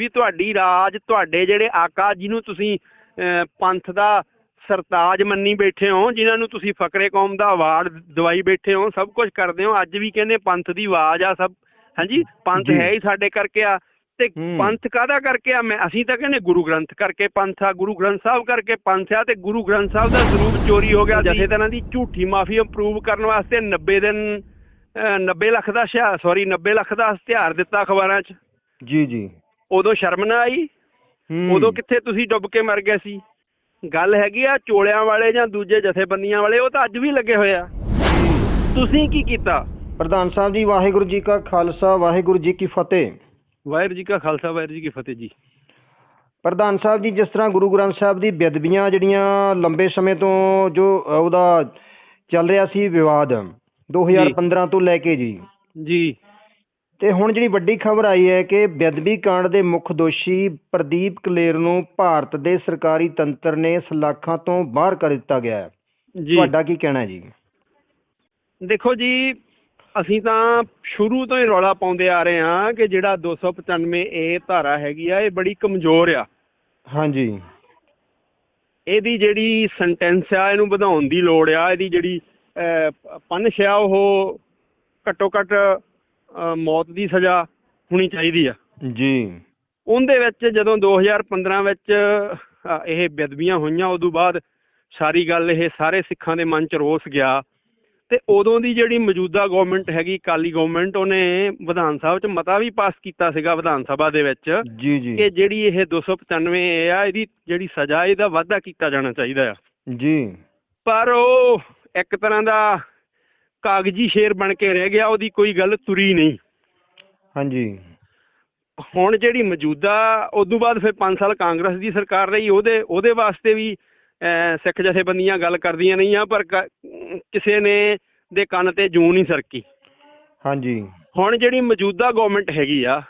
ਵੀ ਤੁਹਾਡੀ ਰਾਜ ਤੁਹਾਡੇ ਜਿਹੜੇ ਆਕਾ ਜਿਹਨੂੰ ਤੁਸੀਂ ਪੰਥ ਦਾ ਸਰਤਾਜ ਮੰਨੀ ਬੈਠੇ ਹੋ ਜਿਨ੍ਹਾਂ ਨੂੰ ਤੁਸੀਂ ਫਕਰੇ ਕੌਮ ਦਾ ਅਵਾਰਡ ਦਵਾਈ ਬੈਠੇ ਹੋ ਸਭ ਕੁਝ ਕਰਦੇ ਹੋ ਅੱਜ ਵੀ ਕਹਿੰਦੇ ਪੰਥ ਦੀ ਆਵਾਜ਼ ਆ ਸਭ ਹਾਂਜੀ? ਪੰਥ। ਹੈ ਹੀ ਸਾਡੇ ਕਰਕੇ ਆ। ਤੇ। ਪੰਥ ਕਾਹਦਾ ਕਰਕੇ ਆ? ਮੈਂ ਅਸੀਂ ਤਾਂ ਕਹਿੰਦੇ ਗੁਰੂ ਗ੍ਰੰਥ ਕਰਕੇ ਪੰਥ ਆ ਗੁਰੂ ਗ੍ਰੰਥ ਸਾਹਿਬ ਕਰਕੇ ਪੰਥ ਆ ਤੇ ਗੁਰੂ ਗ੍ਰੰਥ ਸਾਹਿਬ ਦਾ ਸਰੂਪ ਚੋਰੀ ਹੋ ਗਿਆ। ਜਥੇ ਤਰ੍ਹਾਂ ਦੀ ਝੂਠੀ ਮਾਫੀ ਅਪਰੂਵ ਕਰਨ ਵਾਸਤੇ 90 ਦਿਨ ਅਹ, 90 ਲੱਖ ਦਾ ਸੌਰੀ 90 ਲੱਖ ਦਾ ਇਸ਼ਤਿਹਾਰ ਦਿੱਤਾ ਅਖਬਾਰਾਂ 'ਚ। ਜੀ ਜੀ। ਉਦੋਂ ਸ਼ਰਮ ਨਾ ਆਈ। ਉਦੋਂ ਕਿੱਥੇ ਤੁਸੀਂ ਡੁੱਬ ਕੇ ਮਰ ਗਏ ਸੀ? ਗੱਲ ਹੈਗੀ ਆ ਚੋਲਿਆਂ ਵਾਲੇ ਜਾਂ ਦੂਜੇ ਜਥੇਬੰਦੀਆਂ ਵਾਲੇ ਉਹ ਤਾਂ ਅੱਜ ਵੀ ਲੱਗੇ ਹੋਏ ਆ। ਤੁਸੀਂ ਕੀ ਕੀਤਾ? ਪ੍ਰਧਾਨ ਸਾਹਿਬ ਜੀ ਵਾਹਿਗੁਰੂ ਜੀ ਕਾ ਖਾਲਸਾ ਵਾਹਿਗੁਰੂ ਜੀ ਕੀ ਫਤਿਹ। ਵਾਹਿਗੁਰੂ ਜੀ ਕਾ ਖਾਲਸਾ ਵਾਹਿਗੁਰੂ ਜੀ ਕੀ ਫਤਿਹ ਜੀ। ਪ੍ਰਧਾਨ ਸਾਹਿਬ ਜੀ ਜਿਸ ਤਰ੍ਹਾਂ ਗੁਰੂ ਗ੍ਰੰਥ ਸਾਹਿਬ ਦੀ ਬੇਅਦਬੀਆਂ ਜਿਹੜੀਆਂ ਲੰਬੇ ਸਮੇਂ ਤੋਂ ਜੋ ਉਹਦਾ ਚੱਲ ਰਿਹਾ ਸੀ ਵਿਵਾਦ 2015 ਤੋਂ ਲੈ ਕੇ ਜੀ। ਜੀ। ਤੇ ਹੁਣ ਜਿਹੜੀ ਵੱਡੀ ਖਬਰ ਆਈ ਹੈ ਕਿ ਬੇਅਦਬੀ ਕਾਂਡ ਦੇ ਮੁੱਖ ਦੋਸ਼ੀ ਪ੍ਰਦੀਪ ਕਲੇਰ ਨੂੰ ਭਾਰਤ ਦੇ ਸਰਕਾਰੀ ਤੰਤਰ ਨੇ ਸਲਾਖਾਂ ਤੋਂ ਬਾਹਰ ਕਰ ਦਿੱਤਾ ਗਿਆ ਹੈ। ਜੀ। ਤੁਹਾਡਾ ਕੀ ਕਹਿਣਾ ਹੈ ਜੀ? ਦੇਖੋ ਜੀ ਅਸੀਂ ਤਾਂ ਸ਼ੁਰੂ ਤੋਂ ਹੀ ਰੌਲਾ ਪਾਉਂਦੇ ਆ ਰਹੇ ਹਾਂ ਕਿ ਜਿਹੜਾ 295 ਏ ਧਾਰਾ ਹੈਗੀ ਆ ਇਹ ਬੜੀ ਕਮਜ਼ੋਰ ਆ। ਹਾਂਜੀ। ਇਹਦੀ ਜਿਹੜੀ ਸੈਂਟੈਂਸ ਆ ਇਹਨੂੰ ਵਧਾਉਣ ਦੀ ਲੋੜ ਆ। ਇਹਦੀ ਜਿਹੜੀ ਪਨਿਸ਼ ਆ ਉਹ ਘੱਟੋ ਘੱਟ ਮੌਤ ਦੀ ਸਜ਼ਾ ਹੋਣੀ ਚਾਹੀਦੀ ਆ। ਜੀ। ਉਹਦੇ ਵਿੱਚ ਜਦੋਂ 2015 ਵਿੱਚ ਇਹ ਬੇਅਦਬੀਆਂ ਹੋਈਆਂ ਉਦੋਂ ਬਾਅਦ ਸਾਰੀ ਗੱਲ ਇਹ ਸਾਰੇ ਸਿੱਖਾਂ ਦੇ ਮਨ 'ਚ ਰੋਸ ਗਿਆ। ਤੇ ਉਦੋਂ ਦੀ ਜਿਹੜੀ ਮੌਜੂਦਾ ਗਵਰਨਮੈਂਟ ਹੈਗੀ ਕਾਲੀ ਗਵਰਨਮੈਂਟ ਉਹਨੇ ਵਿਧਾਨ ਸਾਹਿਬ 'ਚ ਮਤਾ ਵੀ ਪਾਸ ਕੀਤਾ ਸੀਗਾ ਵਿਧਾਨ ਸਭਾ ਦੇ ਵਿੱਚ ਜੀ ਜੀ। ਕਿ ਜਿਹੜੀ ਇਹ 295 ਏ ਆ ਇਹਦੀ ਜਿਹੜੀ ਸਜ਼ਾ ਇਹਦਾ ਵਾਧਾ ਕੀਤਾ ਜਾਣਾ ਚਾਹੀਦਾ ਆ। ਜੀ। ਪਰ ਉਹ ਇੱਕ ਤਰ੍ਹਾਂ ਦਾ ਕਾਗਜ਼ੀ ਸ਼ੇਰ ਬਣ ਕੇ ਰਹਿ ਗਿਆ ਉਹਦੀ ਕੋਈ ਗੱਲ ਤੁਰੀ ਨਹੀਂ। ਹਾਂਜੀ। ਹੁਣ ਜਿਹੜੀ ਮੌਜੂਦਾ ਉਦੋਂ ਬਾਅਦ ਫਿਰ 5 ਸਾਲ ਕਾਂਗਰਸ ਦੀ ਸਰਕਾਰ ਰਹੀ ਉਹਦੇ ਉਹਦੇ ਵਾਸਤੇ ਵੀ ਸਿੱਖ ਜਥੇਬੰਦੀਆਂ ਗੱਲ ਕਰਦੀਆਂ ਨਹੀਂ ਆ ਪਰ ਕਿਸੇ ਨੇ ਦੇ ਕੰਨ ਤੇ ਜੂੰ ਨਹੀਂ ਸਰਕੀ। ਹਾਂਜੀ। ਹੁਣ ਜਿਹੜੀ ਮੌਜੂਦਾ ਗਵਰਨਮੈਂਟ ਹੈਗੀ ਆ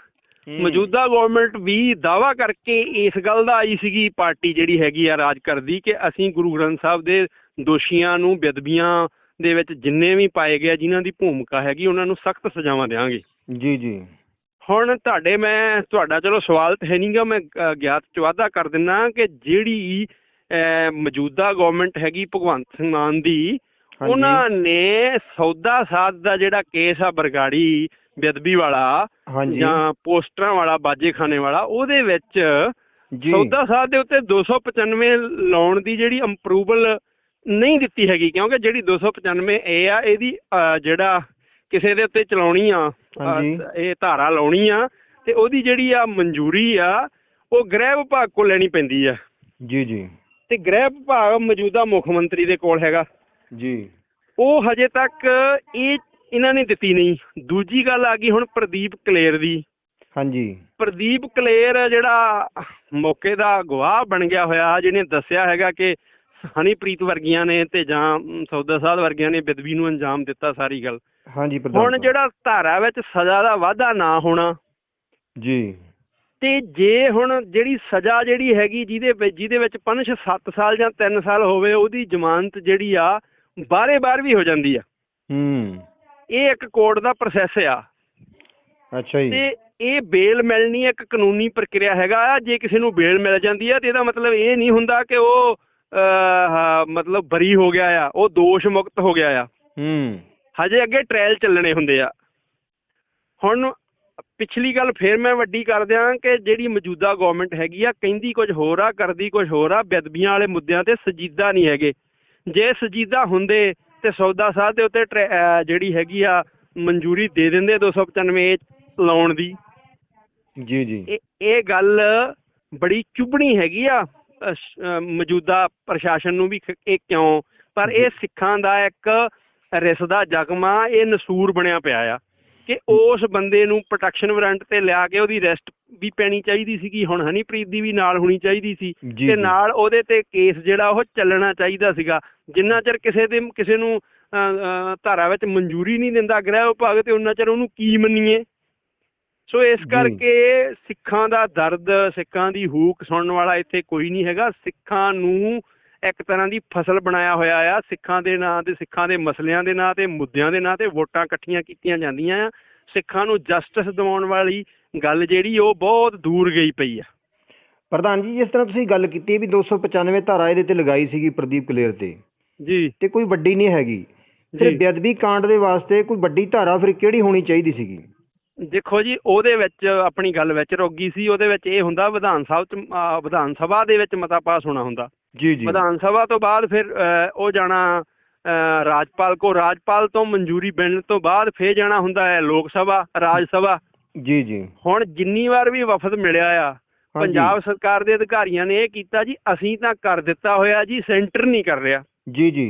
ਮੌਜੂਦਾ ਗਵਰਨਮੈਂਟ ਵੀ ਦਾਵਾ ਕਰਕੇ ਇਸ ਗੱਲ ਦਾ ਆਈ ਸੀਗੀ ਪਾਰਟੀ ਜਿਹੜੀ ਹੈਗੀ ਆ ਰਾਜ ਕਰਦੀ ਕਿ ਅਸੀਂ ਗੁਰੂ ਗ੍ਰੰਥ ਸਾਹਿਬ ਦੇ ਦੋਸ਼ੀਆਂ ਨੂੰ ਬੇਅਦਬੀਆਂ ਦੇ ਵਿੱਚ ਜਿੰਨੇ ਵੀ ਪਾਏ ਗਏ ਜਿਨ੍ਹਾਂ ਦੀ ਭੂਮਿਕਾ ਹੈਗੀ ਉਹਨਾਂ ਨੂੰ ਸਖਤ ਸਜ਼ਾਵਾਂ ਦੇਵਾਂਗੇ ਜੀ ਜੀ। ਹੁਣ ਤੁਹਾਡੇ ਮੈਂ ਤੁਹਾਡਾ ਚਲੋ ਸਵਾਲ ਤਾਂ ਹੈ ਨਹੀਂਗਾ ਮੈਂ ਗਿਆਤ ਚ ਵਾਧਾ ਕਰ ਦਿੰਨਾ ਕਿ ਜਿਹੜੀ ਮੌਜੂਦਾ ਗਵਰਨਮੈਂਟ ਹੈਗੀ ਭਗਵੰਤ ਸਿੰਘ ਮਾਨ ਦੀ। ਉਹਨਾਂ ਨੇ ਸੌਦਾ ਸਾਧ ਦਾ ਜਿਹੜਾ ਕੇਸ ਆ ਬਰਗਾੜੀ ਬੇਅਦਬੀ ਵਾਲਾ ਜਾਂ ਪੋਸਟਰਾਂ ਵਾਲਾ ਬਾਜੇਖਾਨੇ ਵਾਲਾ ਉਹਦੇ ਵਿੱਚ ਸੌਦਾ ਸਾਧ ਦੇ ਉੱਤੇ 295 ਲਾਉਣ ਦੀ ਜਿਹੜੀ ਅਪਰੂਵਲ ਨਹੀਂ ਦਿੱਤੀ ਹੈਗੀ ਕਿਉਂਕਿ ਜਿਹੜੀ 295 ਏ ਆ ਇਹਦੀ ਜਿਹੜਾ ਕਿਸੇ ਦੇ ਉੱਤੇ ਚਲਾਉਣੀ ਆ। ਇਹ ਧਾਰਾ ਲਾਉਣੀ ਆ ਤੇ ਉਹਦੀ ਜਿਹੜੀ ਆ ਮਨਜ਼ੂਰੀ ਆ ਉਹ ਗ੍ਰਹਿ ਵਿਭਾਗ ਕੋਲ ਲੈਣੀ ਪੈਂਦੀ ਆ। ਜੀ ਜੀ। ਤੇ ਗ੍ਰਹਿ ਵਿਭਾਗ ਮੌਜੂਦਾ ਮੁੱਖ ਮੰਤਰੀ ਦੇ ਕੋਲ ਹੈਗਾ। ਜੀ। ਉਹ ਹਜੇ ਤੱਕ ਇਹ ਇਹਨਾਂ ਨੇ ਦਿੱਤੀ ਨਹੀਂ। ਦੂਜੀ ਗੱਲ ਆ ਗਈ ਹੁਣ ਪ੍ਰਦੀਪ ਕਲੇਰ ਦੀ। ਹਾਂਜੀ। ਪ੍ਰਦੀਪ ਕਲੇਰ ਜਿਹੜਾ ਮੌਕੇ ਦਾ ਗਵਾਹ ਬਣ ਗਿਆ ਹੋਇਆ ਜਿਹਨੇ ਦੱਸਿਆ ਹੈਗਾ ਕਿ ਹਨੀਪ੍ਰੀਤ ਵਰਗੀਆਂ ਨੇ ਤੇ ਜਾਂ ਸੌਦਾ ਸਾਧ ਵਰਗੀਆਂ ਨੇ ਬਿਦਵੀ ਨੂੰ ਅੰਜਾਮ ਦਿੱਤਾ ਸਾਰੀ ਗੱਲ। ਹਾਂਜੀ ਪ੍ਰਧਾਨ ਹੁਣ। ਜਿਹੜਾ ਧਾਰਾ ਵਿੱਚ ਸਜ਼ਾ ਦਾ ਵਾਧਾ ਨਾ ਹੋਣਾ। ਜੀ। ਤੇ ਜੇ ਹੁਣ ਜਿਹੜੀ ਸਜ਼ਾ ਜਿਹੜੀ ਹੈਗੀ ਜਿਹਦੇ ਵਿੱਚ ਜਿਹਦੇ ਵਿੱਚ ਪਨਿਸ਼ 7 ਸਾਲ ਜਾਂ 3 ਸਾਲ ਹੋਵੇ ਉਹਦੀ ਜ਼ਮਾਨਤ ਜਿਹੜੀ ਆ ਬਾਰੇ ਬਾਰ ਵੀ ਹੋ ਜਾਂਦੀ ਆ। ਹੂੰ। ਇਹ ਇੱਕ ਕੋਰਟ ਦਾ ਪ੍ਰੋਸੈਸ ਆ। ਅੱਛਾ ਜੀ। ਤੇ ਇਹ ਬੇਲ ਮਿਲਣੀ ਇੱਕ ਕਾਨੂੰਨੀ ਪ੍ਰਕਿਰਿਆ ਹੈਗਾ ਆ। ਜੇ ਕਿਸੇ ਨੂੰ ਬੇਲ ਮਿਲ ਜਾਂਦੀ ਆ ਤੇ ਇਹਦਾ ਮਤਲਬ ਇਹ ਨਹੀਂ ਹੁੰਦਾ ਕਿ ਉਹ ਮਤਲਬ ਬਰੀ ਹੋ ਗਿਆ ਆ ਉਹ ਦੋਸ਼ ਮੁਕਤ ਹੋ ਗਿਆ ਆ। ਹੂੰ। ਹਜੇ ਅੱਗੇ ਟ੍ਰਾਇਲ ਚੱਲਣੇ ਹੁੰਦੇ ਆ। ਹੁਣ ਪਿਛਲੀ ਗੱਲ ਫੇਰ ਮੈਂ ਵੱਡੀ ਕਰ ਦਿਆਂ ਕਿ ਜਿਹੜੀ ਮੌਜੂਦਾ ਗਵਰਨਮੈਂਟ ਹੈਗੀ ਆ ਕਹਿੰਦੀ ਕੁਝ ਹੋਰ ਆ ਕਰਦੀ ਕੁਝ ਹੋਰ ਆ ਬੇਅਦਬੀਆਂ ਵਾਲੇ ਮੁੱਦਿਆਂ ਤੇ ਸਜੀਦਾ ਨਹੀਂ ਹੈਗੇ। ਜੇ ਸਜੀਦਾ ਹੁੰਦੇ ਤੇ ਸੌਦਾ ਸਾਧ ਦੇ ਉੱਤੇ ਜਿਹੜੀ ਹੈਗੀ ਆ ਮਨਜ਼ੂਰੀ ਦੇ ਦਿੰਦੇ 295 ਲਾਉਣ ਦੀ। ਜੀ ਜੀ। ਇਹ ਗੱਲ ਬੜੀ ਚੁਭਣੀ ਹੈਗੀ ਆ। ਮੌਜੂਦਾ ਪ੍ਰਸ਼ਾਸਨ ਨੂੰ ਵੀ ਇਹ ਕਿਉਂ? ਪਰ ਇਹ ਸਿੱਖਾਂ ਦਾ ਇੱਕ ਰਿਸ ਦਾ ਜ਼ਖਮਾ ਇਹ ਨਸੂਰ ਬਣਿਆ ਪਿਆ ਆ ਕਿ ਉਸ ਬੰਦੇ ਨੂੰ ਪ੍ਰੋਟੈਕਸ਼ਨ ਵਾਰੰਟ ਤੇ ਲਿਆ ਕੇ ਉਹਦੀ ਅਰੈਸਟ ਵੀ ਪੈਣੀ ਚਾਹੀਦੀ ਸੀਗੀ ਹੁਣ ਹਨੀਪ੍ਰੀਤ ਦੀ ਵੀ ਨਾਲ ਹੋਣੀ ਚਾਹੀਦੀ ਸੀ ਤੇ। ਨਾਲ ਉਹਦੇ ਤੇ ਕੇਸ ਜਿਹੜਾ ਉਹ ਚੱਲਣਾ ਚਾਹੀਦਾ ਸੀਗਾ। ਜਿੰਨਾ ਚਿਰ ਕਿਸੇ ਦੇ ਕਿਸੇ ਨੂੰ ਧਾਰਾ ਵਿੱਚ ਮਨਜ਼ੂਰੀ ਨਹੀਂ ਦਿੰਦਾ ਗ੍ਰਹਿ ਵਿਭਾਗ ਤੇ ਉਹਨਾਂ ਚਿਰ ਉਹਨੂੰ ਕੀ ਮੰਨੀਏ? ਸੋ ਇਸ। ਕਰਕੇ ਸਿੱਖਾਂ ਦਾ ਦਰਦ ਸਿੱਖਾਂ ਦੀ ਹੂਕ ਸੁਣਨ ਵਾਲਾ ਇੱਥੇ ਕੋਈ ਨਹੀਂ ਹੈਗਾ। ਸਿੱਖਾਂ ਨੂੰ ਇੱਕ ਤਰ੍ਹਾਂ ਦੀ ਫਸਲ ਬਣਾਇਆ ਹੋਇਆ ਆ। ਸਿੱਖਾਂ ਦੇ ਨਾਂ ਤੇ ਸਿੱਖਾਂ ਦੇ ਮਸਲਿਆਂ ਦੇ ਨਾਂ ਤੇ ਮੁੱਦਿਆਂ ਦੇ ਨਾਂ ਤੇ ਵੋਟਾਂ ਇਕੱਠੀਆਂ ਕੀਤੀਆਂ ਜਾਂਦੀਆਂ ਆ। ਸਿੱਖਾਂ ਨੂੰ ਜਸਟਿਸ ਦਿਵਾਉਣ ਵਾਲੀ ਗੱਲ ਜਿਹੜੀ ਉਹ ਬਹੁਤ ਦੂਰ ਗਈ ਪਈ ਆ। ਪ੍ਰਧਾਨ ਜੀ ਜਿਸ ਤਰ੍ਹਾਂ ਤੁਸੀਂ ਗੱਲ ਕੀਤੀ ਵੀ 295 ਧਾਰਾ ਇਹਦੇ ਤੇ ਲਗਾਈ ਸੀਗੀ ਪ੍ਰਦੀਪ ਕਲੇਰ ਤੇ। ਜੀ। ਤੇ ਕੋਈ ਵੱਡੀ ਨਹੀਂ ਹੈਗੀ। ਫਿਰ ਬੇਅਦਬੀ ਕਾਂਡ ਦੇ ਵਾਸਤੇ ਕੋਈ ਵੱਡੀ ਧਾਰਾ ਫਿਰ ਕਿਹੜੀ ਹੋਣੀ ਚਾਹੀਦੀ ਸੀਗੀ? ਦੇਖੋ ਜੀ ਉਹਦੇ ਵਿੱਚ ਆਪਣੀ ਗੱਲ ਵਿੱਚ ਰੁਕ ਗਈ ਸੀ ਉਹਦੇ ਵਿੱਚ ਇਹ ਹੁੰਦਾ ਵਿਧਾਨ ਸਭਾ ਚ ਵਿਧਾਨ ਸਭਾ ਦੇ ਵਿੱਚ ਮਤਾ ਪਾਸ ਹੋਣਾ ਹੁੰਦਾ। ਜੀ ਜੀ। ਵਿਧਾਨ ਸਭਾ ਤੋਂ ਬਾਅਦ ਫਿਰ ਉਹ ਜਾਣਾ ਰਾਜਪਾਲ ਕੋ ਰਾਜਪਾਲ ਤੋਂ ਮਨਜ਼ੂਰੀ ਮਿਲਣ ਤੋਂ ਬਾਅਦ ਫੇਰ ਜਾਣਾ ਹੁੰਦਾ ਹੈ ਲੋਕ ਸਭਾ ਰਾਜ ਸਭਾ। ਜੀ ਜੀ। ਹੁਣ ਜਿੰਨੀ ਵਾਰ ਵੀ ਵਫਦ ਮਿਲਿਆ ਆ। ਪੰਜਾਬ ਸਰਕਾਰ ਦੇ ਅਧਿਕਾਰੀਆਂ ਨੇ ਇਹ ਕੀਤਾ ਜੀ ਅਸੀਂ ਤਾਂ ਕਰ ਦਿੱਤਾ ਹੋਇਆ ਜੀ ਸੈਂਟਰ ਨਹੀਂ ਕਰ ਰਿਹਾ। ਜੀ ਜੀ।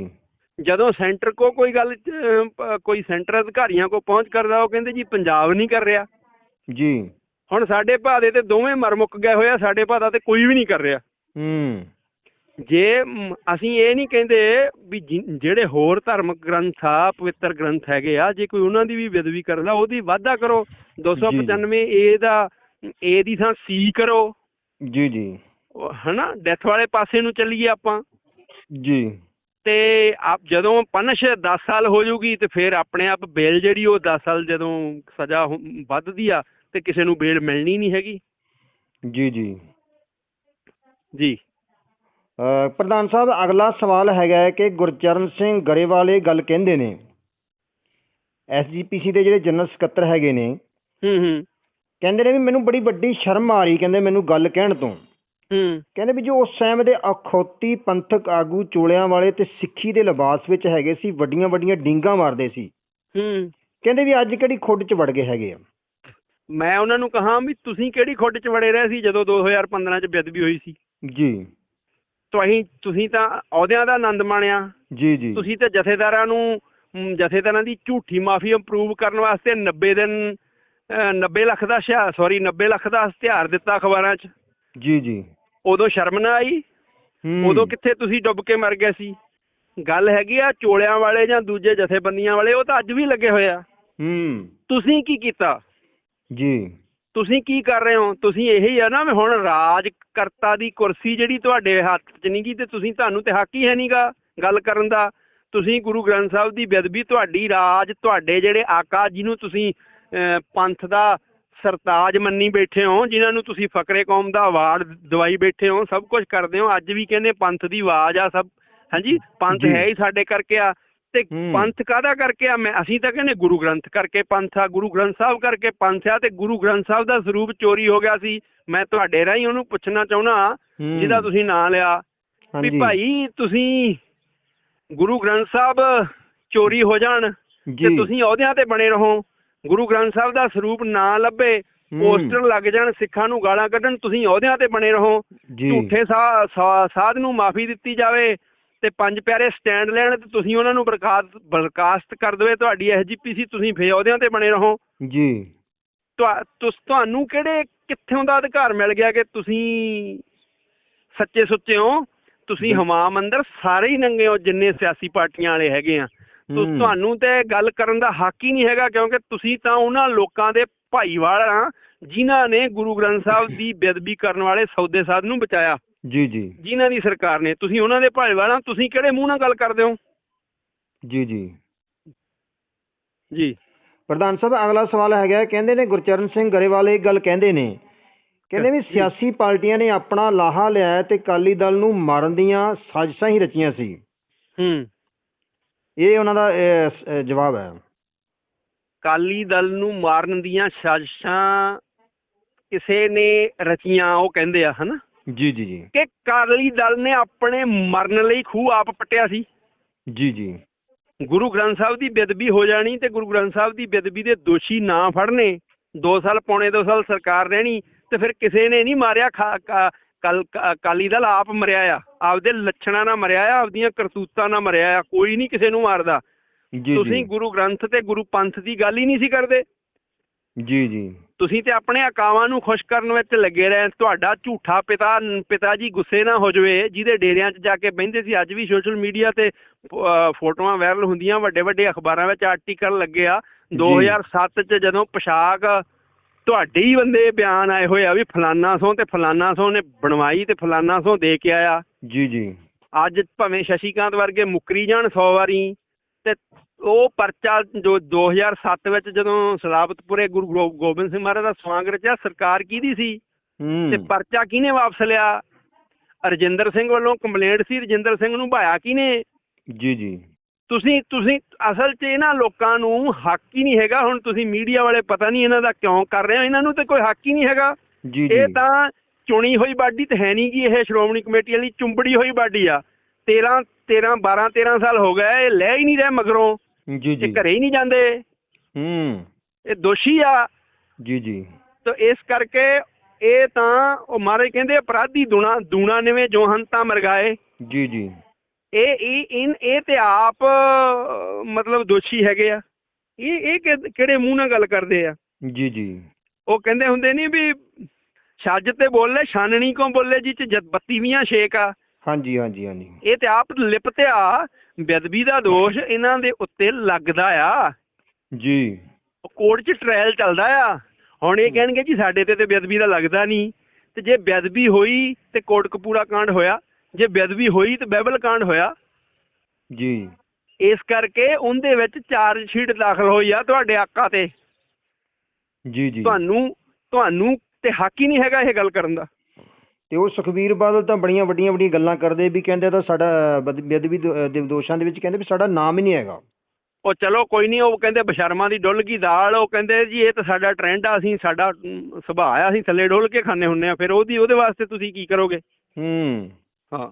ਜਦੋਂ ਸੈਂਟਰ ਕੋ ਕੋਈ ਗੱਲ ਕੋਈ ਸੈਂਟਰ ਅਧਿਕਾਰੀਆਂ ਕੋ ਪਹੁੰਚ ਕਰਦਾ ਉਹ ਕਹਿੰਦੇ ਜੀ ਪੰਜਾਬ ਨਹੀਂ ਕਰ ਰਿਹਾ। ਜੀ। ਹੁਣ ਸਾਡੇ ਭਾਦੇ ਤੇ ਦੋਵੇਂ ਮਰ ਮੁੱਕ ਗਏ ਹੋਏ ਆ ਸਾਡੇ ਭਾਦਾ ਤੇ ਕੋਈ ਵੀ ਨਹੀਂ ਕਰ ਰਿਹਾ। ਹੂੰ। ਜੇ ਅਸੀਂ ਇਹ ਨਹੀਂ ਕਹਿੰਦੇ ਵੀ ਜਿਹੜੇ ਹੋਰ ਧਾਰਮਿਕ ਗ੍ਰੰਥ ਆ ਪਵਿੱਤਰ ਗ੍ਰੰਥ ਹੈਗੇ ਆ ਜੇ ਕੋਈ ਉਹਨਾਂ ਦੀ ਵੀ ਬੇਦਬੀ ਕਰਦਾ ਉਹਦੀ ਵਾਧਾ ਕਰੋ। 295 ਏ ਦਾ ਏ ਦੀ ਥਾਂ ਸੀ ਕਰੋ। ਜੀ ਜੀ। ਹਨਾ? ਡੈਥ ਵਾਲੇ ਪਾਸੇ ਨੂੰ ਚੱਲੀਏ ਆਪਾਂ। ਜੀ। ਤੇ ਆਪ ਜਦੋਂ ਪਨਿਸ਼ 10 ਸਾਲ ਹੋ ਜੂਗੀ ਤੇ ਫਿਰ ਆਪਣੇ ਆਪ ਬੇਲ ਜਿਹੜੀ ਉਹ 10 ਸਾਲ ਜਦੋਂ ਸਜ਼ਾ ਵੱਧਦੀ ਆ ਤੇ ਕਿਸੇ ਨੂੰ ਬੇਲ ਮਿਲਣੀ ਨਹੀਂ ਹੈਗੀ? ਜੀ ਜੀ। ਜੀ। ਪ੍ਰਧਾਨ ਸਾਹਿਬ ਅਗਲਾ ਸਵਾਲ ਹੈਗਾ ਹੈ ਕਿ ਗੁਰਚਰਨ ਸਿੰਘ ਗਰੇਵਾਲ ਇਹ ਗੱਲ ਕਹਿੰਦੇ ਨੇ। ਐਸਜੀਪੀਸੀ ਦੇ ਜਿਹੜੇ ਜਨਰਲ ਸਕੱਤਰ ਹੈਗੇ ਨੇ। ਹੂੰ ਹੂੰ। ਕਹਿੰਦੇ ਨੇ ਵੀ ਮੈਨੂੰ ਬੜੀ ਵੱਡੀ ਸ਼ਰਮ ਆ ਰਹੀ ਕਹਿੰਦੇ ਮੈਨੂੰ ਗੱਲ ਕਹਿਣ ਤੋਂ। ਹੂੰ। ਕਹਿੰਦੇ ਵੀ ਜੋ ਉਸ ਸਮੇਂ ਦੇ ਅਖੌਤੀ ਪੰਥਕ ਆਗੂ ਚੋਲਿਆਂ ਵਾਲੇ ਤੇ ਸਿੱਖੀ ਦੇ ਲਿਬਾਸ ਵਿੱਚ ਹੈਗੇ ਸੀ ਵੱਡੀਆਂ ਵੱਡੀਆਂ ਡੀਂਗਾਂ ਮਾਰਦੇ ਸੀ। ਹੂੰ। ਕਹਿੰਦੇ ਵੀ ਅੱਜ ਕਿਹੜੀ ਖੁੱਡ 'ਚ ਵੜ ਗਏ ਹੈਗੇ ਆ? ਮੈਂ ਉਹਨਾਂ ਨੂੰ ਕਹਾ ਵੀ ਤੁਸੀਂ ਕਿਹੜੀ ਖੁੱਡ 'ਚ ਵੜੇ ਰਹੇ ਸੀ ਜਦੋਂ 2015 'ਚ ਬੇਅਦਬੀ ਹੋਈ ਸੀ? ਜੀ। ਤੁਸੀਂ ਤੁਸੀਂ ਤਾਂ ਅਹੁਦਿਆਂ ਦਾ ਆਨੰਦ ਮਾਣਿਆ। ਜੀ ਜੀ। ਤੁਸੀਂ ਤੇ ਜਥੇਦਾਰਾਂ ਨੂੰ ਜਥੇਦਾਰਾਂ ਦੀ ਝੂਠੀ ਮਾਫੀ ਅਪਰੂਵ ਕਰਨ ਵਾਸਤੇ 90 ਦਿਨ ਅ, 90 ਲੱਖ ਦਾ ਸੌਰੀ 90 ਲੱਖ ਦਾ ਇਸ਼ਤਿਹਾਰ ਦਿੱਤਾ ਅਖਬਾਰਾਂ 'ਚ। ਜੀ ਜੀ। ਉਦੋਂ ਸ਼ਰਮ ਨਾ ਆਈ। ਉਦੋਂ ਕਿੱਥੇ ਤੁਸੀਂ ਡੁੱਬ ਕੇ ਮਰ ਗਏ ਸੀ? ਗੱਲ ਹੈਗੀ ਆ ਚੋਲਿਆਂ ਵਾਲੇ ਜਾਂ ਦੂਜੇ ਜਥੇਬੰਦੀਆਂ ਵਾਲੇ ਉਹ ਤਾਂ ਅੱਜ ਵੀ ਲੱਗੇ ਹੋਏ ਆ। ਹੂੰ। ਤੁਸੀਂ ਕੀ ਕੀਤਾ? ਜੀ। ਤੁਸੀਂ ਕੀ ਕਰ ਰਹੇ ਹੋ? ਤੁਸੀਂ ਇਹੀ ਆ ਨਾ ਵੀ ਹੁਣ ਰਾਜਕਰਤਾ ਦੀ ਕੁਰਸੀ ਜਿਹੜੀ ਤੁਹਾਡੇ ਹੱਥ 'ਚ ਨਹੀਂ ਗੀ ਤੇ ਤੁਸੀਂ ਤੁਹਾਨੂੰ ਤੇ ਹੱਕ ਹੀ ਹੈ ਨਹੀਂਗਾ ਗੱਲ ਕਰਨ ਦਾ। ਤੁਸੀਂ ਗੁਰੂ ਗ੍ਰੰਥ ਸਾਹਿਬ ਦੀ ਬੇਅਦਬੀ ਤੁਹਾਡੀ ਰਾਜ ਤੁਹਾਡੇ ਜਿਹੜੇ ਆਕਾ ਜਿਹਨੂੰ ਤੁਸੀਂ ਪੰਥ ਦਾ ਸਰਤਾਜ ਮੰਨੀ ਬੈਠੇ ਹੋ ਜਿਨ੍ਹਾਂ ਨੂੰ ਤੁਸੀਂ ਫਕਰੇ ਕੌਮ ਦਾ ਅਵਾਰਡ ਦਵਾਈ ਬੈਠੇ ਹੋ ਸਭ ਕੁਝ ਕਰਦੇ ਹੋ ਅੱਜ ਵੀ ਕਹਿੰਦੇ ਪੰਥ ਦੀ ਆਵਾਜ਼ ਆ ਸਭ ਹਾਂਜੀ ਪੰਥ। ਹੈ ਹੀ ਸਾਡੇ ਕਰਕੇ ਆ ਤੇ। ਪੰਥ ਕਾਹਦਾ ਕਰਕੇ ਆ ਮੈਂ ਅਸੀਂ ਤਾਂ ਕਹਿੰਦੇ ਗੁਰੂ ਗ੍ਰੰਥ ਕਰਕੇ ਪੰਥ ਆ ਗੁਰੂ ਗ੍ਰੰਥ ਸਾਹਿਬ ਕਰਕੇ ਪੰਥ ਆ ਤੇ ਗੁਰੂ ਗ੍ਰੰਥ ਸਾਹਿਬ ਦਾ ਸਰੂਪ ਚੋਰੀ ਹੋ ਗਿਆ ਸੀ ਮੈਂ ਤੁਹਾਡੇ ਰਾਹੀਂ ਉਹਨੂੰ ਪੁੱਛਣਾ ਚਾਹੁੰਦਾ। ਜਿਹਦਾ ਤੁਸੀਂ ਨਾਂ ਲਿਆ ਵੀ ਭਾਈ ਤੁਸੀਂ ਗੁਰੂ ਗ੍ਰੰਥ ਸਾਹਿਬ ਚੋਰੀ ਹੋ ਜਾਣ ਤੇ ਤੁਸੀਂ ਅਹੁਦਿਆਂ ਤੇ ਬਣੇ ਰਹੋ ਗੁਰੂ ਗ੍ਰੰਥ ਸਾਹਿਬ ਦਾ ਸਰੂਪ ਨਾ ਲੱਭੇ। ਪੋਸਟਰ ਲੱਗ ਜਾਣ ਸਿੱਖਾਂ ਨੂੰ ਗਾਲਾਂ ਕੱਢਣ ਤੁਸੀਂ ਅਹੁਦਿਆਂ ਤੇ ਬਣੇ ਰਹੋ। ਝੂਠੇ ਸਾਧ ਨੂੰ ਮਾਫੀ ਦਿੱਤੀ ਜਾਵੇ ਤੇ ਪੰਜ ਪਿਆਰੇ ਸਟੈਂਡ ਲੈਣ ਤੇ ਤੁਸੀਂ ਉਹਨਾਂ ਨੂੰ ਬਰਖਾਸਤ ਕਰ ਦੇਵੇ ਤੁਹਾਡੀ ਐਸਜੀਪੀਸੀ ਤੁਸੀਂ ਫੇ ਅਹੁਦਿਆਂ ਤੇ ਬਣੇ ਰਹੋ। ਜੀ। ਤੁਹਾਨੂੰ ਕਿਹੜੇ ਕਿੱਥੋਂ ਦਾ ਅਧਿਕਾਰ ਮਿਲ ਗਿਆ ਕਿ ਤੁਸੀਂ ਸੱਚੇ ਸੁੱਚੇ ਹੋ? ਤੁਸੀਂ ਹਮਾਮ ਅੰਦਰ ਸਾਰੇ ਹੀ ਨੰਗੇ ਹੋ ਜਿੰਨੇ ਸਿਆਸੀ ਪਾਰਟੀਆਂ ਵਾਲੇ ਹੈਗੇ ਆ। ਤੁਹਾਨੂੰ ਤੇ ਗੱਲ ਕਰਨ ਦਾ ਹੱਕ ਹੀ ਨਹੀਂ ਹੈਗਾ ਕਿਉਂਕਿ ਤੁਸੀਂ ਤਾਂ ਉਹਨਾਂ ਲੋਕਾਂ ਦੇ ਭਾਈਵਾਲ ਆ ਜਿਨ੍ਹਾਂ ਨੇ ਗੁਰੂ ਗ੍ਰੰਥ ਸਾਹਿਬ ਦੀ ਬੇਅਦਬੀ ਕਰਨ ਵਾਲੇ ਸੌਦੇ ਸਾਧ ਨੂੰ ਬਚਾਇਆ। ਜੀ ਜੀ। ਜਿਨ੍ਹਾਂ ਦੀ ਸਰਕਾਰ ਨੇ। ਤੁਸੀਂ ਉਹਨਾਂ ਦੇ ਭਾਈਵਾਲ ਆ ਤੁਸੀਂ ਕਿਹੜੇ ਮੂੰਹ ਨਾਲ ਗੱਲ ਕਰਦੇ ਹੋ? ਜੀ ਜੀ। ਜੀ। ਪ੍ਰਧਾਨ ਸਾਹਿਬ ਅਗਲਾ ਸਵਾਲ ਹੈਗਾ ਕਹਿੰਦੇ ਨੇ ਗੁਰਚਰਨ ਸਿੰਘ ਗਰੇਵਾਲ ਇਹ ਗੱਲ ਕਹਿੰਦੇ ਨੇ ਕਹਿੰਦੇ ਵੀ। ਸਿਆਸੀ ਪਾਰਟੀਆਂ ਨੇ ਆਪਣਾ ਲਾਹਾ ਲਿਆ ਤੇ ਅਕਾਲੀ ਦਲ ਨੂੰ ਮਾਰਨ ਦੀਆਂ ਸਾਜ਼ਿਸ਼ਾਂ ਹੀ ਰਚੀਆਂ ਸੀ। ਹੂੰ। ਇਹ ਉਹਨਾਂ ਦਾ ਅਹ, ਜਵਾਬ ਹੈ। ਕਾਲੀ ਦਲ ਨੂੰ ਮਾਰਨ ਦੀਆਂ ਸਾਜ਼ਿਸ਼ਾਂ ਕਿਸੇ ਨੇ ਰਚੀਆਂ ਉਹ ਕਹਿੰਦੇ ਆ ਹਨਾ? ਜੀ ਜੀ ਜੀ। ਕਿ ਕਾਲੀ ਦਲ ਨੇ ਆਪਣੇ ਮਰਨ ਲਈ ਖੂਹ ਆਪ ਪੱਟਿਆ ਸੀ। ਜੀ ਜੀ। ਗੁਰੂ ਗ੍ਰੰਥ ਸਾਹਿਬ ਦੀ ਬੇਅਦਬੀ ਹੋ ਜਾਣੀ ਤੇ ਗੁਰੂ ਗ੍ਰੰਥ ਸਾਹਿਬ ਦੀ ਬੇਅਦਬੀ ਦੇ ਦੋਸ਼ੀ ਨਾ ਫੜਨੇ 2 ਸਾਲ ਪੌਣੇ 2 ਸਾਲ ਸਰਕਾਰ ਰਹਿਣੀ ਤੇ ਫਿਰ ਕਿਸੇ ਨੇ ਨਹੀਂ ਮਾਰਿਆ ਕਲ ਅਕਾਲੀ ਦਲ ਆਪ ਮਰਿਆ ਆ। ਆਪਦੇ ਲੱਛਣਾਂ ਨਾਲ ਮਰਿਆ ਆ ਆਪਦੀਆਂ ਕਰਤੂਤਾਂ ਨਾਲ ਮਰਿਆ ਆ। ਕੋਈ ਨਹੀਂ ਕਿਸੇ ਨੂੰ ਮਾਰਦਾ। ਜੀ ਤੁਸੀਂ ਗੁਰੂ ਗ੍ਰੰਥ ਤੇ ਗੁਰੂ ਪੰਥ ਦੀ ਗੱਲ ਹੀ ਨਹੀਂ ਸੀ ਕਰਦੇ। ਜੀ ਜੀ। ਤੁਸੀਂ ਤੇ ਆਪਣੇ ਅਕਾਵਾਂ ਨੂੰ ਖੁਸ਼ ਕਰਨ ਵਿੱਚ ਲੱਗੇ ਰਹੇ ਤੁਹਾਡਾ ਝੂਠਾ ਪਿਤਾ ਪਿਤਾ ਜੀ ਗੁੱਸੇ ਨਾ ਹੋ ਜਾਵੇ ਜਿਹਦੇ ਡੇਰਿਆਂ 'ਚ ਜਾ ਕੇ ਬਹਿੰਦੇ ਸੀ। ਅੱਜ ਵੀ ਸੋਸ਼ਲ ਮੀਡੀਆ ਤੇ ਫੋਟੋਆਂ ਵਾਇਰਲ ਹੁੰਦੀਆਂ ਵੱਡੇ ਵੱਡੇ ਅਖਬਾਰਾਂ ਵਿੱਚ ਆਰਟੀਕਲ ਲੱਗੇ ਆ। ਜੀ। 2007 'ਚ ਜਦੋਂ ਪੋਸ਼ਾਕ ਤੁਹਾਡੇ ਹੀ ਬੰਦੇ ਬਿਆਨ ਆਏ ਹੋਏ ਆ ਵੀ ਫਲਾਨਾ ਸੋਂ ਤੇ ਫਲਾਨਾ ਸੋਂ ਨੇ ਬਣਵਾਈ ਤੇ ਫਲਾਨਾ ਸੋਂ ਦੇ ਕੇ ਆਇਆ। ਜੀ ਜੀ। ਅੱਜ ਭਾਵੇਂ ਸ਼ਸ਼ੀਕਾਂਤ ਵਰਗੇ ਮੁੱਕਰੀ ਜਾਣ 100 ਵਾਰੀ ਤੇ ਉਹ ਪਰਚਾ ਜੋ 2007 ਵਿੱਚ ਜਦੋਂ ਸਲਾਬਤਪੁਰੇ ਗੁਰੂ ਗੋਬਿੰਦ ਸਿੰਘ ਮਹਾਰਾਜ ਦਾ ਸਵਾਂਗ ਰਚਿਆ ਸਰਕਾਰ ਕਿਹਦੀ ਸੀ? ਤੇ ਪਰਚਾ ਕਿਹਨੇ ਵਾਪਸ ਲਿਆ? ਰਜਿੰਦਰ ਸਿੰਘ ਵੱਲੋਂ ਕੰਪਲੇਂਟ ਸੀ ਰਜਿੰਦਰ ਸਿੰਘ ਨੂੰ ਭਾਇਆ ਕਿਹਨੇ? ਜੀ ਜੀ। ਤੁਸੀਂ ਤੁਸੀਂ ਅਸਲ 'ਚ ਇਹਨਾਂ ਲੋਕਾਂ ਨੂੰ ਹੱਕ ਹੀ ਨਹੀਂ ਹੈਗਾ। ਹੁਣ ਤੁਸੀਂ ਮੀਡੀਆ ਵਾਲੇ ਪਤਾ ਨਹੀਂ ਇਹਨਾਂ ਦਾ ਕਿਉਂ ਕਰ ਰਹੇ ਹੋ। ਇਹਨਾਂ ਨੂੰ ਤੇ ਕੋਈ ਹੱਕ ਹੀ ਨਹੀਂ ਹੈਗਾ। ਜੀ ਜੀ। ਇਹ ਤਾਂ ਚੁਣੀ ਹੋਈ ਬਾਡੀ ਤੇ ਹੈ ਨਹੀਂ ਗੀ ਇਹ ਸ਼੍ਰੋਮਣੀ ਕਮੇਟੀ ਵਾਲੀ ਚੁੰਬੜੀ ਹੋਈ ਬਾਡੀ ਆ। 13 13 12 13 ਸਾਲ ਹੋ ਗਏ ਇਹ ਲੈ ਹੀ ਨਹੀਂ ਰਹੇ ਮਗਰੋਂ। ਜੀ ਜੀ। ਘਰੇ ਹੀ ਨਹੀਂ ਜਾਂਦੇ। ਹੂੰ। ਇਹ ਦੋਸ਼ੀ ਆ। ਜੀ ਜੀ। ਤਾਂ ਇਸ ਕਰਕੇ ਇਹ ਤਾਂ ਉਹ ਮਹਾਰਾਜ ਕਹਿੰਦੇ ਅਪਰਾਧੀ ਦੂਣਾ ਦੂਣਾ ਨਿਵੇਂ ਜੋ ਹਨ ਤਾਂ ਮਰਗਾਏ। ਜੀ ਜੀ। ਇਹ ਇਹ ਇਨ ਇਹ ਤੇ ਆਪ ਮਤਲਬ ਦੋਸ਼ੀ ਹੈਗੇ ਆ। ਇਹ ਇਹ ਕਿਹੜੇ ਮੂੰਹ ਨਾਲ ਗੱਲ ਕਰਦੇ ਆ? ਜੀ ਜੀ। ਉਹ ਕਹਿੰਦੇ ਹੁੰਦੇ ਨਹੀਂ ਵੀ ਛੱਜ ਤੇ ਬੋਲੇ ਛਾਨਣੀ ਕੋ ਬੋਲੇ ਜੀ ਚ ਜਦ ਬੱਤੀਵੀਆਂ ਛੇਕ ਆ। ਹਾਂਜੀ ਹਾਂਜੀ ਹਾਂਜੀ। ਇਹ ਤੇ ਆਪ ਲਿਪਤਿਆ ਬੇਦਬੀ ਦਾ ਦੋਸ਼ ਇਹਨਾਂ ਦੇ ਉੱਤੇ ਲੱਗਦਾ ਆ। ਜੀ। ਕੋਰਟ 'ਚ ਟ੍ਰਾਇਲ ਚੱਲਦਾ ਆ। ਹੁਣ ਇਹ ਕਹਿਣਗੇ ਜੀ ਸਾਡੇ ਤੇ ਤੇ ਬੇਦਬੀ ਦਾ ਲੱਗਦਾ ਨਹੀਂ ਤੇ ਜੇ ਬੇਦਬੀ ਹੋਈ ਤੇ ਕੋਟਕਪੂਰਾ ਕਾਂਡ ਹੋਇਆ ਜੇ ਬੇਦਬੀ ਹੋਈ ਤੇ ਬਾਈਬਲ ਕਾਂਡ ਹੋਇਆ। ਜੀ। ਇਸ ਕਰਕੇ ਉਹਦੇ ਵਿੱਚ ਚਾਰਜ ਸ਼ੀਟ ਦਾਖਲ ਹੋਈ ਆ ਤੁਹਾਡੇ ਆਕਾ ਤੇ। ਜੀ ਜੀ। ਤੁਹਾਨੂੰ ਤੁਹਾਨੂੰ ਤੇ ਹੱਕ ਹੀ ਨਹੀਂ ਹੈਗਾ ਇਹ ਗੱਲ ਕਰਨ ਦਾ। ਤੇ ਉਹ ਸੁਖਬੀਰ ਬਾਦਲ ਤਾਂ ਬੜੀਆਂ ਵੱਡੀਆਂ ਵੱਡੀਆਂ ਗੱਲਾਂ ਕਰਦੇ ਵੀ ਕਹਿੰਦੇ ਤਾਂ ਸਾਡਾ ਬੇਅਦਬੀ ਦੋ- ਦੋਸ਼ਾਂ ਦੇ ਵਿੱਚ ਕਹਿੰਦੇ ਵੀ ਸਾਡਾ ਨਾਮ ਹੀ ਨਹੀਂ ਹੈਗਾ। ਉਹ ਚਲੋ ਕੋਈ ਨਹੀਂ ਉਹ ਕਹਿੰਦੇ ਬਸ਼ਰਮਾ ਦੀ ਡੁੱਲ ਗਈ ਦਾਲ ਉਹ ਕਹਿੰਦੇ ਜੀ ਇਹ ਤਾਂ ਸਾਡਾ ਟ੍ਰੈਂਡ ਆ ਅਸੀਂ ਸਾਡਾ ਸੁਭਾਅ ਆ ਅਸੀਂ ਥੱਲੇ ਡੋਲ ਕੇ ਖਾਣੇ ਹੁੰਨੇ ਆ ਫਿਰ ਉਹਦੀ ਉਹਦੇ ਵਾਸਤੇ ਤੁਸੀਂ ਕੀ ਕਰੋਗੇ? ਹੂੰ। ਹਾਂ।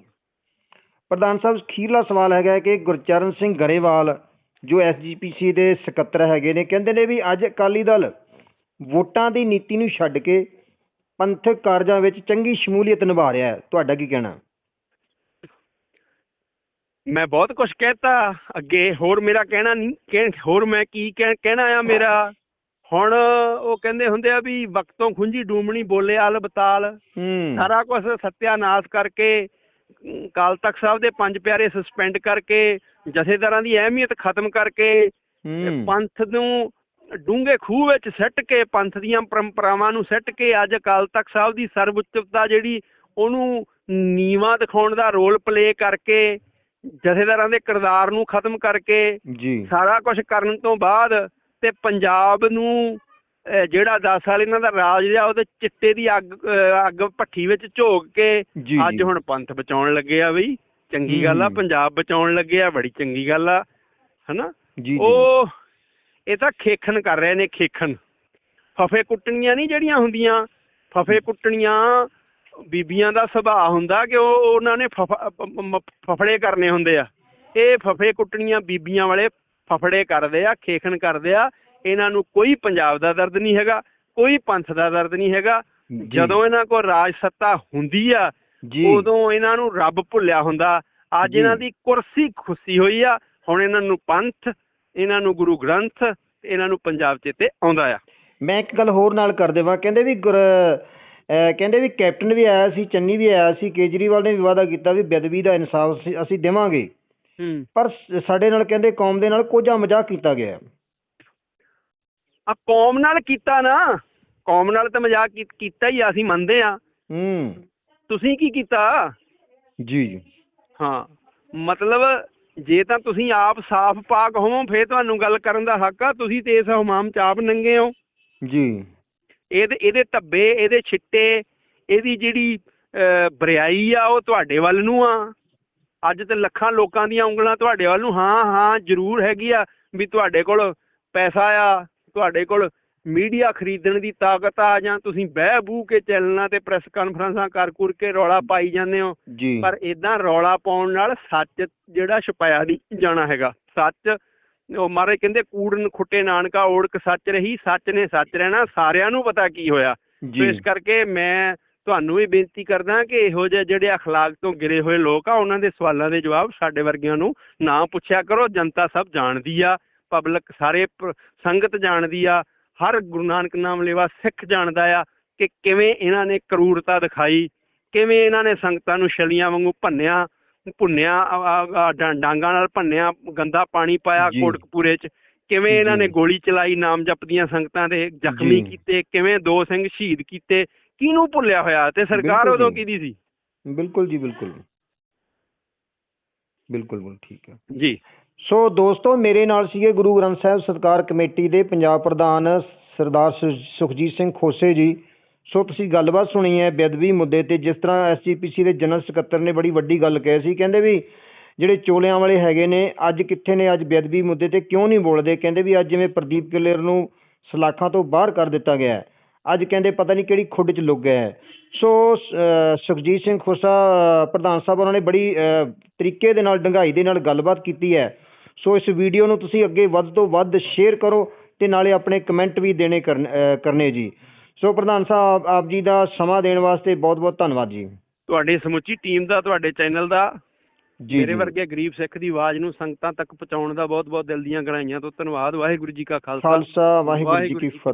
ਪ੍ਰਧਾਨ ਸਾਹਿਬ ਖੀਰਲਾ ਸਵਾਲ ਹੈਗਾ ਕਿ ਗੁਰਚਰਨ ਸਿੰਘ ਗਰੇਵਾਲ ਜੋ ਐਸਜੀਪੀਸੀ ਦੇ ਸਕੱਤਰ ਹੈਗੇ ਨੇ ਕਹਿੰਦੇ ਨੇ ਵੀ ਅੱਜ ਅਕਾਲੀ ਦਲ ਵੋਟਾਂ ਦੀ ਨੀਤੀ ਨੂੰ ਛੱਡ ਕੇ ਪੰਥਕ ਕਾਰਜਾਂ ਵਿੱਚ ਚੰਗੀ ਸ਼ਮੂਲੀਅਤ ਨਿਭਾ ਰਿਹਾ ਹੈ। ਤੁਹਾਡਾ ਕੀ ਕਹਿਣਾ? ਮੈਂ ਬਹੁਤ ਕੁਝ ਕਹਿਤਾ। ਅੱਗੇ ਹੋਰ ਮੇਰਾ ਕਹਿਣਾ ਨਹੀਂ ਹੋਰ ਮੈਂ ਕੀ ਕਹਿ- ਕਹਿਣਾ ਆ ਮੇਰਾ? ਹੁਣ ਉਹ ਕਹਿੰਦੇ ਹੁੰਦੇ ਆ ਵੀ ਵਕਤੋਂ ਖੁੰਝੀ ਡੂਮਣੀ ਬੋਲੇ ਆਲ ਬਤਾਲ। ਹੂੰ। ਸਾਰਾ ਕੁਝ ਸਤਿਆਨਾਸ਼ ਕਰਕੇ ਅਕਾਲ ਤਖਤ ਸਾਹਿਬ ਦੇ ਪੰਜ ਪਿਆਰੇ ਸਸਪੈਂਡ ਕਰਕੇ ਜਥੇਦਾਰਾਂ ਦੀ ਅਹਿਮੀਅਤ ਖਤਮ ਕਰਕੇ ਪੰਥ ਨੂੰ ਡੂੰਘੇ ਖੂਹ ਵਿੱਚ ਸੱਟ ਕੇ ਪੰਥ ਦੀਆਂ ਪਰੰਪਰਾਵਾਂ ਨੂੰ ਸੱਟ ਕੇ ਅੱਜ ਅਕਾਲ ਤਖਤ ਸਾਹਿਬ ਦੀ ਸਰਵਉੱਚਤਾ ਜਿਹੜੀ ਉਹਨੂੰ ਨੀਵਾਂ ਦਿਖਾਉਣ ਦਾ ਰੋਲ ਪਲੇ ਕਰਕੇ ਜਥੇਦਾਰਾਂ ਦੇ ਕਿਰਦਾਰ ਨੂੰ ਖਤਮ ਕਰਕੇ ਸਾਰਾ ਕੁਝ ਕਰਨ ਤੋਂ ਬਾਅਦ ਤੇ ਪੰਜਾਬ ਨੂੰ ਜਿਹੜਾ 10 ਸਾਲ ਇਹਨਾਂ ਦਾ ਰਾਜ ਰਿਹਾ ਉਹਦੇ ਚਿੱਟੇ ਦੀ ਅੱਗ ਅੱਗ ਭੱਠੀ ਵਿੱਚ ਝੋਕ ਕੇ ਅੱਜ। ਹੁਣ ਪੰਥ ਬਚਾਉਣ ਲੱਗੇ ਆ ਬਈ। ਚੰਗੀ ਗੱਲ ਆ। ਪੰਜਾਬ ਬਚਾਉਣ ਲੱਗੇ ਆ ਬੜੀ ਚੰਗੀ ਗੱਲ ਆ ਹਨਾ? ਉਹ ਇਹ ਤਾਂ ਖੇਖਣ ਕਰ ਰਹੇ ਨੇ ਖੇਖਣ। ਫਫੇ ਕੁੱਟਣੀਆਂ ਨਹੀਂ ਜਿਹੜੀਆਂ ਹੁੰਦੀਆਂ? ਫਫੇ ਕੁੱਟਣੀਆਂ ਬੀਬੀਆਂ ਦਾ ਸੁਭਾਅ ਹੁੰਦਾ ਕਿ ਉਹ ਉਹਨਾਂ ਨੇ ਫਫੜੇ ਕਰਨੇ ਹੁੰਦੇ ਆ? ਇਹ ਫਫੇ ਕੁੱਟਣੀਆਂ ਬੀਬੀਆਂ ਵਾਲੇ ਫਫੜੇ ਕਰਦੇ ਆ ਖੇਖਣ ਕਰਦੇ ਆ। ਇਹਨਾਂ ਨੂੰ ਕੋਈ ਪੰਜਾਬ ਦਾ ਦਰਦ ਨਹੀਂ ਹੈਗਾ ਕੋਈ ਪੰਥ ਦਾ ਦਰਦ ਨਹੀਂ ਹੈਗਾ। ਜਦੋਂ ਇਹਨਾਂ ਕੋਲ ਰਾਜ ਸੱਤਾ ਹੁੰਦੀ ਆ ਉਦੋਂ ਇਹਨਾਂ ਨੂੰ ਰੱਬ ਭੁੱਲਿਆ ਹੁੰਦਾ। ਅੱਜ। ਇਹਨਾਂ ਦੀ ਕੁਰਸੀ ਖੁੱਸੀ ਹੋਈ ਆ ਹੁਣ ਇਹਨਾਂ ਨੂੰ ਪੰਥ ਇਹਨਾਂ ਨੂੰ ਗੁਰੂ ਗ੍ਰੰਥ ਇਹਨਾਂ ਨੂੰ ਪੰਜਾਬ ਚੇਤੇ ਆਉਂਦਾ ਆ। ਮੈਂ ਇੱਕ ਗੱਲ ਹੋਰ ਨਾਲ ਕਰ ਦੇਵਾਂ। ਕਹਿੰਦੇ ਵੀ ਕਹਿੰਦੇ ਵੀ ਕੈਪਟਨ ਵੀ ਆਇਆ ਸੀ ਚੰਨੀ ਵੀ ਆਇਆ ਸੀ ਕੇਜਰੀਵਾਲ ਨੇ ਵੀ ਵਾਅਦਾ ਕੀਤਾ ਵੀ ਬੇਅਦਬੀ ਦਾ ਇਨਸਾਫ ਅਸੀਂ- ਦੇਵਾਂਗੇ। ਪਰ ਸਾਡੇ ਨਾਲ ਕਹਿੰਦੇ ਕੌਮ ਦੇ ਨਾਲ ਕੋਝਾ ਮਜ਼ਾਕ ਕੀਤਾ ਗਿਆ। ਹੈ। ਆ ਕੌਮ ਨਾਲ ਕੀਤਾ ਨਾ ਕੌਮ ਨਾਲ ਤਾਂ ਮਜ਼ਾਕ ਕੀਤਾ ਹੀ ਆ, ਅਸੀਂ ਮੰਨਦੇ ਆ। ਹੂੰ। ਤੁਸੀਂ ਕੀ ਕੀਤਾ? ਜੀ ਜੀ। ਹਾਂ ਮਤਲਬ ਜੇ ਤਾਂ ਤੁਸੀਂ ਆਪ ਸਾਫ਼ ਪਾਕ ਹੋਵੋ ਫੇਰ ਤੁਹਾਨੂੰ ਗੱਲ ਕਰਨ ਦਾ ਹੱਕ ਆ ਤੁਸੀਂ ਤੇ ਇਸ ਹਮਾਮ ਚ ਆਪ ਨੰਗੇ ਹੋ। ਜੀ। ਇਹਦੇ ਇਹਦੇ ਧੱਬੇ ਇਹਦੇ ਛਿੱਟੇ ਇਹਦੀ ਜਿਹੜੀ ਬਰਿਆਈ ਆ ਉਹ ਤੁਹਾਡੇ ਵੱਲ ਨੂੰ ਆ। ਅੱਜ ਤੇ ਲੱਖਾਂ ਲੋਕਾਂ ਦੀਆਂ ਉਂਗਲਾਂ ਤੁਹਾਡੇ ਵੱਲ ਨੂੰ ਹਾਂ ਹਾਂ ਜ਼ਰੂਰ ਹੈਗੀ ਆ ਵੀ ਤੁਹਾਡੇ ਕੋਲ ਪੈਸਾ ਆ ਤੁਹਾਡੇ ਕੋਲ ਮੀਡੀਆ ਖਰੀਦਣ ਦੀ ਤਾਕਤ ਆ ਜਾਂ ਤੁਸੀਂ ਬਹਿ ਬੂ ਕੇ ਚੱਲਣਾ ਤੇ ਪ੍ਰੈਸ ਕਾਨਫਰੰਸਾਂ ਕਰ ਕੁਰ ਕੇ ਰੌਲਾ ਪਾਈ ਜਾਂਦੇ ਹੋ? ਪਰ ਇਦਾਂ ਰੌਲਾ ਪਾਉਣ ਨਾਲ ਸੱਚ ਜਿਹੜਾ ਛੁਪਾਇਆ ਨਹੀਂ ਜਾਣਾ ਹੈਗਾ। ਸੱਚ ਉਹ ਮਾਰੇ ਕਹਿੰਦੇ ਕੂੜਨ ਖੁੱਟੇ ਨਾਨਕਾ ਓੜਕ ਸੱਚ ਰਹੀ ਸੱਚ ਨੇ ਸੱਚ ਰਹਿਣਾ ਸਾਰਿਆਂ ਨੂੰ ਪਤਾ ਕੀ ਹੋਇਆ। ਇਸ ਕਰਕੇ ਮੈਂ ਤੁਹਾਨੂੰ ਵੀ ਬੇਨਤੀ ਕਰਦਾ ਕਿ ਇਹੋ ਜਿਹੇ ਜਿਹੜੇ ਅਖਲਾਕ ਤੋਂ ਗਿਰੇ ਹੋਏ ਲੋਕ ਆ ਉਹਨਾਂ ਦੇ ਸਵਾਲਾਂ ਦੇ ਜਵਾਬ ਸਾਡੇ ਵਰਗਿਆਂ ਨੂੰ ਨਾ ਪੁੱਛਿਆ ਕਰੋ। ਜਨਤਾ ਸਭ ਜਾਣਦੀ ਆ। ਪਬਲਿਕ ਸਾਰੇ ਸੰਗਤ ਜਾਣਦੀ ਆ ਹਰ ਗੁਰੂ ਨਾਨਕ ਨਾਮ ਲੈਵਾ ਸਿੱਖ ਜਾਣਦਾ ਆ ਕਿ ਕਿਵੇਂ ਇਹਨਾਂ ਨੇ ਕਰੂਰਤਾ ਦਿਖਾਈ ਕਿਵੇਂ ਇਹਨਾਂ ਨੇ ਸੰਗਤਾਂ ਨੂੰ ਛਲੀਆਂ ਵਾਂਗੂ ਭੰਨਿਆ ਭੁੰਨਿਆ ਡਾਂਗਾਂ ਨਾਲ ਭੰਨਿਆ ਗੰਦਾ ਪਾਣੀ ਪਾਇਆ। ਕੋਟਕਪੂਰੇ 'ਚ ਕਿਵੇਂ ਇਹਨਾਂ ਨੇ। ਗੋਲੀ ਚਲਾਈ ਨਾਮ ਜਪਦੀਆਂ ਸੰਗਤਾਂ ਦੇ ਜ਼ਖਮੀ। ਕੀਤੇ ਕਿਵੇਂ ਦੋ ਸਿੰਘ ਸ਼ਹੀਦ ਕੀਤੇ ਕਿਹਨੂੰ ਭੁੱਲਿਆ ਹੋਇਆ ਤੇ ਸਰਕਾਰ ਉਦੋਂ। ਕਿਹਦੀ ਸੀ ਬਿਲਕੁਲ ਜੀ ਬਿਲਕੁਲ ਬਿਲਕੁਲ ਬਿਲਕੁਲ ਠੀਕ ਹੈ ਜੀ ਸੋ ਦੋਸਤੋ, ਮੇਰੇ ਨਾਲ ਸੀਗੇ ਗੁਰੂ ਗ੍ਰੰਥ ਸਾਹਿਬ ਸਤਕਾਰ ਕਮੇਟੀ ਦੇ ਪੰਜਾਬ ਪ੍ਰਧਾਨ ਸਰਦਾਰ ਸੁ- ਸੁਖਜੀਤ ਸਿੰਘ ਖੋਸੇ ਜੀ। ਸੋ ਤੁਸੀਂ ਗੱਲਬਾਤ ਸੁਣੀ ਹੈ ਬੇਅਦਬੀ ਮੁੱਦੇ ਤੇ, ਜਿਸ ਤਰ੍ਹਾਂ ਐਸਜੀਪੀਸੀ ਦੇ ਜਨਰਲ ਸਕੱਤਰ ਨੇ ਬੜੀ ਵੱਡੀ ਗੱਲ ਕਹੀ ਸੀ। ਕਹਿੰਦੇ ਵੀ ਜਿਹੜੇ ਚੋਲਿਆਂ ਵਾਲੇ ਹੈਗੇ ਨੇ, ਅੱਜ ਕਿੱਥੇ ਨੇ, ਅੱਜ ਬੇਅਦਬੀ ਮੁੱਦੇ ਤੇ ਕਿਉਂ ਨਹੀਂ ਬੋਲਦੇ? ਕਹਿੰਦੇ ਵੀ ਅੱਜ ਜਿਵੇਂ ਪ੍ਰਦੀਪ ਕਿਲਰ ਨੂੰ ਸਲਾਖਾਂ ਤੋਂ ਬਾਹਰ ਕਰ ਦਿੱਤਾ ਗਿਆ ਹੈ। ਅੱਜ ਕਹਿੰਦੇ ਪਤਾ ਨਹੀਂ ਕਿਹੜੀ ਖੁੱਡ 'ਚ ਲੁੱਗ ਗਿਆ ਹੈ। ਸੋ ਸੁਖਜੀਤ ਸਿੰਘ ਖੋਸਾ ਪ੍ਰਧਾਨ ਸਾਹਿਬ, ਉਹਨਾਂ ਨੇ ਬੜੀ ਤਰੀਕੇ ਦੇ ਨਾਲ, ਡੰਗਾਈ ਦੇ ਨਾਲ ਗੱਲਬਾਤ ਕੀਤੀ ਹੈ। ਸੋ ਇਸ ਵੀਡੀਓ ਨੂੰ ਤੁਸੀਂ ਅੱਗੇ ਵੱਧ ਤੋਂ ਵੱਧ ਸ਼ੇਅਰ ਕਰੋ ਤੇ ਨਾਲੇ ਆਪਣੇ ਕਮੈਂਟ ਵੀ ਦੇਣੇ ਕਰਨ- ਜੀ। ਸੋ ਪ੍ਰਧਾਨ ਸਾਹਿਬ ਆਪ ਜੀ ਦਾ ਸਮਾਂ ਦੇਣ ਵਾਸਤੇ ਬਹੁਤ ਬਹੁਤ ਧੰਨਵਾਦ ਜੀ। ਤੁਹਾਡੀ ਸਮੁੱਚੀ ਟੀਮ ਦਾ ਤੁਹਾਡੇ ਚੈਨਲ ਦਾ ਜੀ ਮੇਰੇ। ਵਰਗੇ ਗਰੀਬ ਸਿੱਖ ਦੀ ਆਵਾਜ਼ ਨੂੰ ਸੰਗਤਾਂ ਤੱਕ ਪਹੁੰਚਾਉਣ ਦਾ ਬਹੁਤ ਬਹੁਤ ਦਿਲ ਦੀਆਂ ਗਹਿਰਾਈਆਂ ਤੋਂ ਧੰਨਵਾਦ। ਵਾਹਿਗੁਰੂ ਜੀ ਕਾ ਖਾਲਸਾ। ਖਾਲਸਾ ਵਾਹਿਗੁਰੂ ਜੀ ਕੀ ਫਤਿਹ।